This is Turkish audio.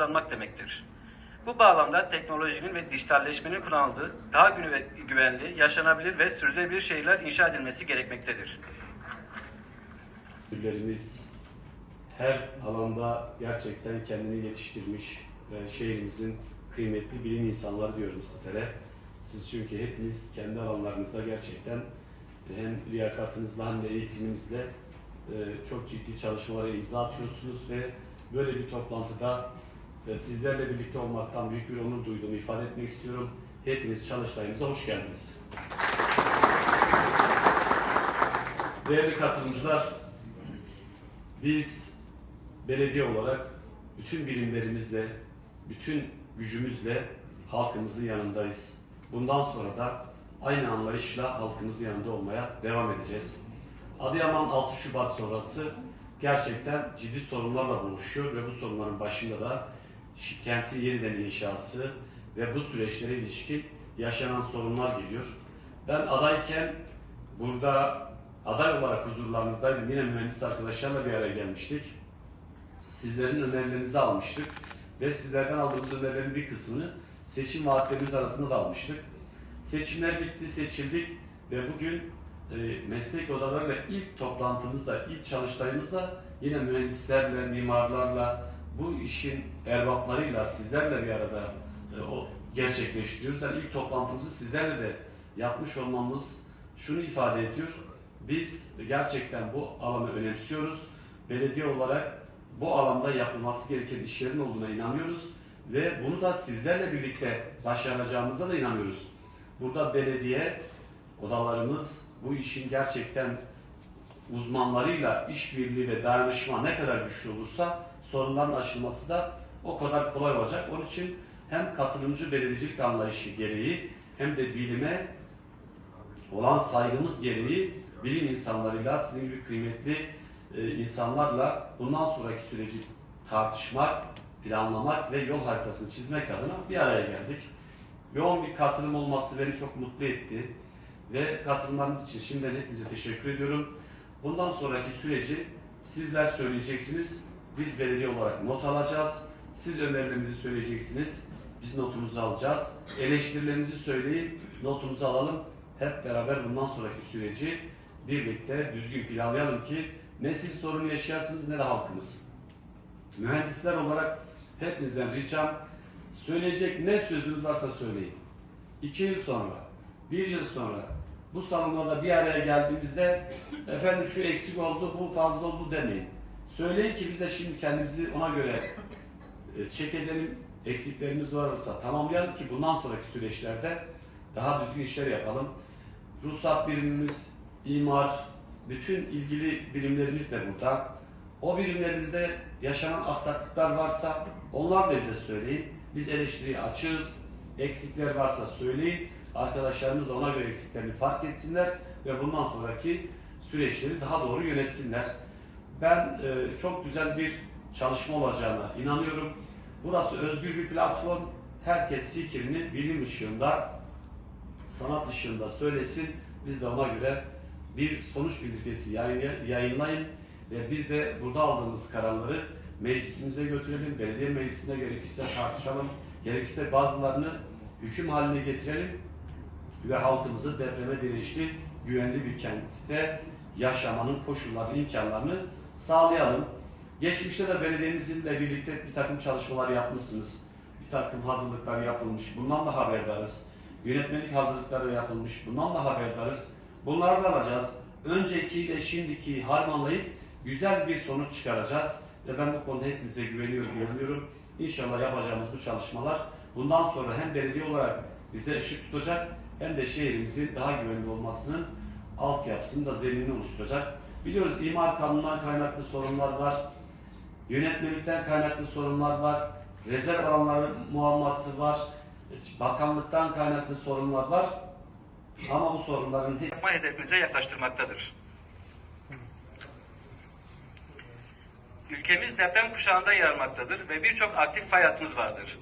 kullanmak demektir. Bu bağlamda teknolojinin ve dijitalleşmenin kullanıldığı daha güve- güvenli, yaşanabilir ve sürdürülebilir şehirler inşa edilmesi gerekmektedir. Müdürlerimiz her alanda gerçekten kendini yetiştirmiş şehrimizin kıymetli bilim insanları diyorum sizlere. Siz çünkü hepiniz kendi alanlarınızda gerçekten hem liyakatınızla hem de eğitiminizle e, çok ciddi çalışmalara imza atıyorsunuz ve böyle bir toplantıda sizlerle birlikte olmaktan büyük bir onur duyduğumu ifade etmek istiyorum. Hepiniz çalıştayımıza hoş geldiniz. Değerli katılımcılar, biz belediye olarak bütün birimlerimizle, bütün gücümüzle halkımızın yanındayız. Bundan sonra da aynı anlayışla halkımızın yanında olmaya devam edeceğiz. Adıyaman 6 Şubat sonrası gerçekten ciddi sorunlarla boğuşuyor ve bu sorunların başında da kentin yeniden inşası ve bu süreçlere ilişkin yaşanan sorunlar geliyor. Ben adayken burada aday olarak huzurlarınızdaydım. Yine mühendis arkadaşlarla bir araya gelmiştik. Sizlerin önerilerinizi almıştık ve sizlerden aldığımız önerilerin bir kısmını seçim vaatlerimiz arasında da almıştık. Seçimler bitti, seçildik ve bugün e, meslek odalarıyla ilk toplantımızda, ilk çalıştayımızda yine mühendislerle, mimarlarla, bu işin erbaplarıyla, sizlerle bir arada e, o gerçekleştiriyoruz. Yani ilk toplantımızı sizlerle de yapmış olmamız şunu ifade ediyor. Biz gerçekten bu alanı önemsiyoruz. Belediye olarak bu alanda yapılması gereken işlerin olduğuna inanıyoruz ve bunu da sizlerle birlikte başaracağımıza da inanıyoruz. Burada belediye odalarımız bu işin gerçekten uzmanlarıyla işbirliği ve dayanışma ne kadar güçlü olursa sorunların aşılması da o kadar kolay olacak. Onun için hem katılımcı belediyecilik anlayışı gereği hem de bilime olan saygımız gereği bilim insanlarıyla, sizin gibi kıymetli e, insanlarla bundan sonraki süreci tartışmak, planlamak ve yol haritasını çizmek adına bir araya geldik. Yoğun bir katılım olması beni çok mutlu etti. Ve katılımlarınız için şimdiden hepinize teşekkür ediyorum. Bundan sonraki süreci sizler söyleyeceksiniz. Biz belediye olarak not alacağız. Siz önerilerinizi söyleyeceksiniz. Biz notumuzu alacağız. Eleştirilerinizi söyleyin, notumuzu alalım. Hep beraber bundan sonraki süreci birlikte düzgün planlayalım ki ne siz sorun yaşayasınız ne de halkımız. Mühendisler olarak hepinizden ricam söyleyecek ne sözünüz varsa söyleyin. İki yıl sonra, bir yıl sonra bu salonlarda bir araya geldiğimizde efendim şu eksik oldu, bu fazla oldu demeyin. Söyleyin ki biz de şimdi kendimizi ona göre e, çek edelim, eksiklerimiz varsa tamamlayalım ki bundan sonraki süreçlerde daha düzgün işler yapalım. Ruhsat birimimiz, imar, bütün ilgili birimlerimiz de burada. O birimlerimizde yaşanan aksaklıklar varsa onlar da bize söyleyin. Biz eleştiriye açığız. Eksikler varsa söyleyin. Arkadaşlarımız da ona göre eksiklerini fark etsinler ve bundan sonraki süreçleri daha doğru yönetsinler. Ben e, çok güzel bir çalışma olacağına inanıyorum. Burası özgür bir platform. Herkes fikrini bilim ışığında, sanat ışığında söylesin. Biz de ona göre bir sonuç bildirgesi yayın- yayınlayın ve biz de burada aldığımız kararları meclisimize götürelim, belediye meclisinde gerekirse tartışalım, gerekirse bazılarını hüküm haline getirelim ve halkımızı depreme dirençli, güvenli bir kentte yaşamanın koşullarını, imkanlarını sağlayalım. Geçmişte de belediyemizle birlikte bir takım çalışmalar yapmışsınız. Bir takım hazırlıklar yapılmış. Bundan da haberdarız. Yönetmelik hazırlıkları yapılmış. Bundan da haberdarız. Bunları da alacağız. Önceki ile şimdiki harmanlayıp güzel bir sonuç çıkaracağız. Ve ben bu konuda hepinize güveniyorum, güveniyorum. İnşallah yapacağımız bu çalışmalar bundan sonra hem belediye olarak bize ışık tutacak hem de şehrimizin daha güvenli olmasının altyapısını da zeminini oluşturacak. Biliyoruz imar kanunundan kaynaklı sorunlar var. Yönetmelikten kaynaklı sorunlar var. Rezerv alanları muamması var. Bakanlıktan kaynaklı sorunlar var. Ama bu sorunların hepsi hedefimize yaklaştırmaktadır. Ülkemiz deprem kuşağında yer almaktadır ve birçok aktif fay hattımız vardır.